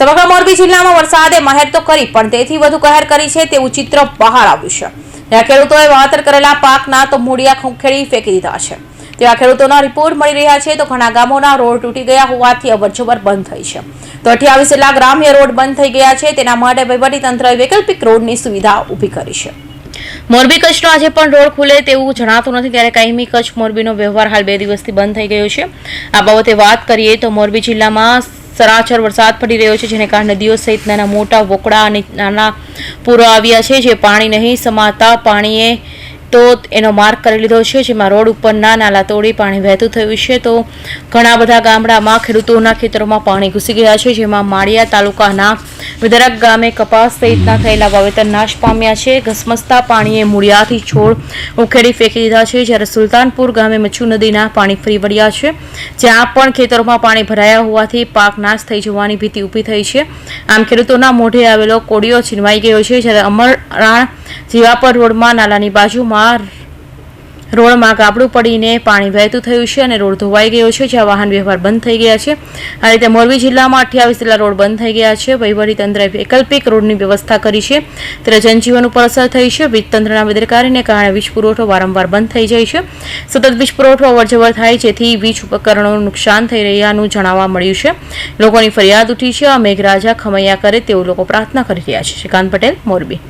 સમગ્ર મોરબી જિલ્લામાં વરસાદે મહેર તો કરી, પણ તેથી વધુ કહેર કરી છે તેવું ચિત્ર બહાર આવ્યું છે. ત્યાં ખેડૂતોએ વાવેતર કરેલા પાકના તો મૂળિયા ખૂંખેડી ફેંકી દીધા છે. તેવા ખેડૂતોના રિપોર્ટ મળી રહ્યા છે તો ઘણા ગામોના રોડ તૂટી ગયા હોવાથી અવરજવર બંધ થઈ છે. તો અઠ્યાવીસ જેટલા ગ્રામ્ય રોડ બંધ થઈ ગયા છે, તેના માટે વહીવટીતંત્રએ વૈકલ્પિક રોડની સુવિધા ઊભી કરી છે. મોરબી કચ્છનો આજે પણ રોડ ખુલે તેવું જણાતું નથી, ત્યારે કાયમી કચ્છ મોરબીનો વ્યવહાર હાલ બે દિવસથી બંધ થઈ ગયો છે. આ બાબતે વાત કરીએ તો મોરબી જિલ્લામાં સરાસર વરસાદ પડી રહ્યો છે, જેને કારણે નદીઓ સહિત નાના મોટા વોકડા અને નાના પૂરો આવ્યા છે. જે પાણી નહીં સમાતા પાણીએ તો એનો માર્ગ કરી લીધો છે, જેમાં રોડ ઉપરના નાલા તોડી પાણી વહેતું થયું છે. તો ઘણા બધા ગામડામાં ખેડૂતોના ખેતરોમાં પાણી ઘૂસી ગયા છે, જેમાં માળિયા તાલુકાના વિદરક ગામે કપાસ સહિતના થયેલા વાવેતર નાશ પામ્યા છે. ઘસમસતા પાણીએ મૂળિયાથી છોડ ઉખેડી ફેંકી દીધા છે. જ્યારે સુલતાનપુર ગામે મચ્છુ નદીના પાણી ફરી વળ્યા છે. જ્યાં પણ ખેતરોમાં પાણી ભરાયા હોવાથી પાક નાશ થઈ જવાની ભીતિ ઊભી થઈ છે. આમ ખેડૂતોના મોઢે આવેલો કોડિયો છીનવાઈ ગયો છે. જ્યારે અમરાણ જીવાપર રોડમાં નાલાની બાજુમાં રોડમાં ગાબડું પડીને પાણી વહેતું થયું છે અને રોડ ધોવાઈ ગયો છે, જ્યાં વાહન વ્યવહાર બંધ થઈ ગયા છે. આ રીતે મોરબી જિલ્લામાં અઠ્યાવીસ જેટલા રોડ બંધ થઈ ગયા છે. વહીવટીતંત્રએ વૈકલ્પિક રોડની વ્યવસ્થા કરી છે. ત્યારે જનજીવન ઉપર અસર થઈ છે. વીજ તંત્રના બેદરકારીને કારણે વીજ પુરવઠો વારંવાર બંધ થઈ જાય છે. સતત વીજ પુરવઠો અવરજવર થાય, જેથી વીજ ઉપકરણોનું નુકસાન થઈ રહ્યાનું જાણવા મળ્યું છે. લોકોની ફરિયાદ ઉઠી છે. આ મેઘરાજા ખમૈયા કરે તેવું લોકો પ્રાર્થના કરી રહ્યા છે. શ્રીકાંત પટેલ, મોરબી.